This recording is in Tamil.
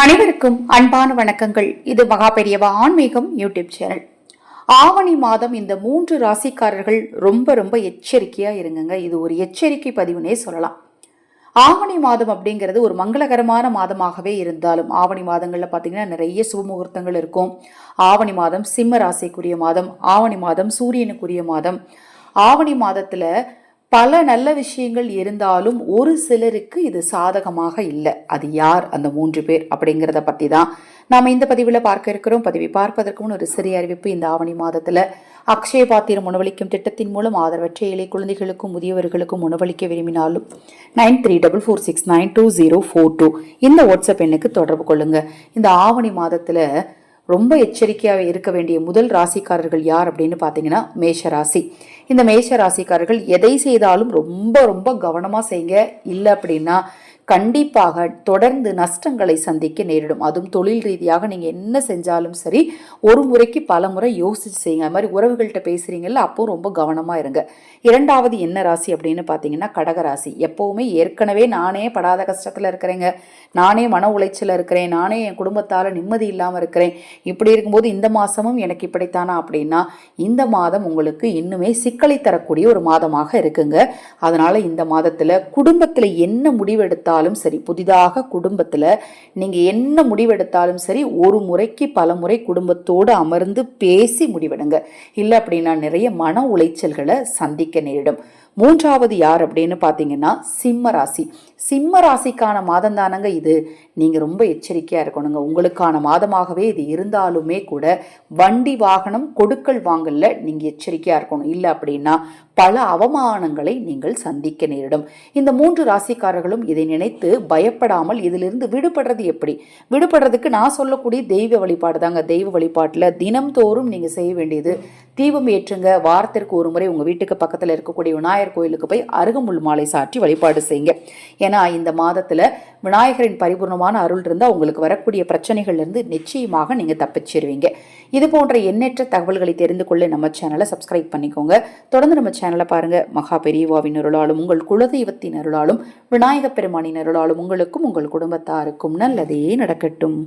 அனைவருக்கும் அன்பான வணக்கங்கள். இது மகா பெரியவா ஆன்மீகம் யூடியூப் சேனல். ஆவணி மாதம் இந்த மூன்று ராசிக்காரர்கள் ரொம்ப ரொம்ப எச்சரிக்கையா இருங்கங்க. இது ஒரு எச்சரிக்கை பதிவுனே சொல்லலாம். ஆவணி மாதம் அப்படிங்கிறது ஒரு மங்களகரமான மாதமாகவே இருந்தாலும் ஆவணி மாதங்களில் பார்த்தீங்கன்னா நிறைய சுபமுகூர்த்தங்கள் இருக்கும். ஆவணி மாதம் சிம்ம ராசிக்குரிய மாதம் ஆவணி மாதம் சூரியனுக்குரிய மாதம். ஆவணி மாதத்தில் பல நல்ல விஷயங்கள் இருந்தாலும் ஒரு சிலருக்கு இது சாதகமாக இல்லை. அது யார்? அந்த மூன்று பேர் அப்படிங்கிறத பற்றி தான் நாம் இந்த பதிவில் பார்க்க இருக்கிறோம். பதிவை பார்ப்பதற்கு முன் ஒரு சிறிய அறிவிப்பு. இந்த ஆவணி மாதத்தில் அக்ஷய பாத்திரம் உணவளிக்கும் திட்டத்தின் மூலம் ஆதரவற்ற ஏழை குழந்தைகளுக்கும் முதியவர்களுக்கும் உணவளிக்க விரும்பினாலும் nine three double four six nine two zero four two இந்த வாட்ஸ்அப் எண்ணுக்கு தொடர்பு கொள்ளுங்கள் இந்த ஆவணி மாதத்தில் ரொம்ப எச்சரிக்கையாக இருக்க வேண்டிய முதல் ராசிக்காரர்கள் யார் அப்படின்னு பார்த்தீங்கன்னா மேஷ ராசி இந்த மேஷ ராசிக்காரர்கள் எதை செய்தாலும் ரொம்ப ரொம்ப கவனமாக செய்யுங்க. இல்லை அப்படின்னா கண்டிப்பாக தொடர்ந்து நஷ்டங்களை சந்திக்க நேரிடும். அதுவும் தொழில் ரீதியாக நீங்கள் என்ன செஞ்சாலும் சரி ஒரு முறைக்கு பல முறை யோசிச்சு செய்யுங்க. அது மாதிரி உறவுகள்கிட்ட பேசுகிறீங்கல்ல அப்போ ரொம்ப கவனமாக இருங்க. இரண்டாவது என்ன ராசி அப்படின்னு பார்த்தீங்கன்னா கடகராசி எப்போவுமே ஏற்கனவே நானே படாத கஷ்டத்தில் இருக்கிறேங்க. நானே மன உளைச்சலில் இருக்கிறேன். நானே என் குடும்பத்தால் நிம்மதி இல்லாமல் இருக்கிறேன். இப்படி இருக்கும்போது இந்த மாதமும் எனக்கு இப்படித்தானா அப்படின்னா இந்த மாதம் உங்களுக்கு இன்னுமே சிக்கலை தரக்கூடிய ஒரு மாதமாக இருக்குங்க. அதனால் இந்த மாதத்தில் குடும்பத்தில் என்ன முடிவெடுத்தால் முடிவெடுத்தாலும் சரி புதிதாக குடும்பத்தில் நீங்கள் என்ன முடிவெடுத்தாலும் சரி ஒரு முறைக்கு பல முறை குடும்பத்தோடு அமர்ந்து பேசி முடிவெடுங்க. இல்லை அப்படின்னா நிறைய மன உளைச்சல்களை சந்திக்க நேரிடும். மூன்றாவது யார் அப்படின்னு பார்த்தீங்கன்னா சிம்ம ராசி. சிம்ம ராசிக்கான மாதம் தானங்க இது? நீங்கள் ரொம்ப எச்சரிக்கையாக இருக்கணுங்க. உங்களுக்கான மாதமாகவே இது இருந்தாலுமே கூட வண்டி வாகனம் கொடுக்கல் வாங்கல நீங்கள் எச்சரிக்கையாக இருக்கணும். இல்லை அப்படின்னா பல அவமானங்களை நீங்கள் சந்திக்க நேரிடும். இந்த மூன்று ராசிக்காரர்களும் இதை நினைத்து பயப்படாமல் இதிலிருந்து விடுபடுறது எப்படி? விடுபடுறதுக்கு நான் சொல்லக்கூடிய தெய்வ வழிபாடு தாங்க. தெய்வ வழிபாட்டில் தினம்தோறும் நீங்கள் செய்ய வேண்டியது தீபம் ஏற்றுங்க. வாரத்திற்கு ஒரு முறை உங்கள் வீட்டுக்கு பக்கத்தில் இருக்கக்கூடிய விநாயகர் கோயிலுக்கு போய் அருகமுள் மாலை சாற்றி வழிபாடு செய்யுங்க. ஏன்னா இந்த மாதத்தில் விநாயகரின் பரிபூர்ணமான அருள் இருந்தால் உங்களுக்கு வரக்கூடிய பிரச்சனைகள்லேருந்து நிச்சயமாக நீங்கள் தப்பிச்சிருவீங்க. இது போன்ற எண்ணற்ற தகவல்களை தெரிந்து கொள்ள நம்ம சேனலை சப்ஸ்கிரைப் பண்ணிக்கோங்க. தொடர்ந்து நம்ம சேனலை பாருங்கள் மகா பெரியவாவின் அருளாலும் உங்கள் குலதெய்வத்தின் அருளாலும் விநாயகப் பெருமானின் அருளாலும் உங்களுக்கும் உங்கள் குடும்பத்தாருக்கும் நல்லதே நடக்கட்டும்.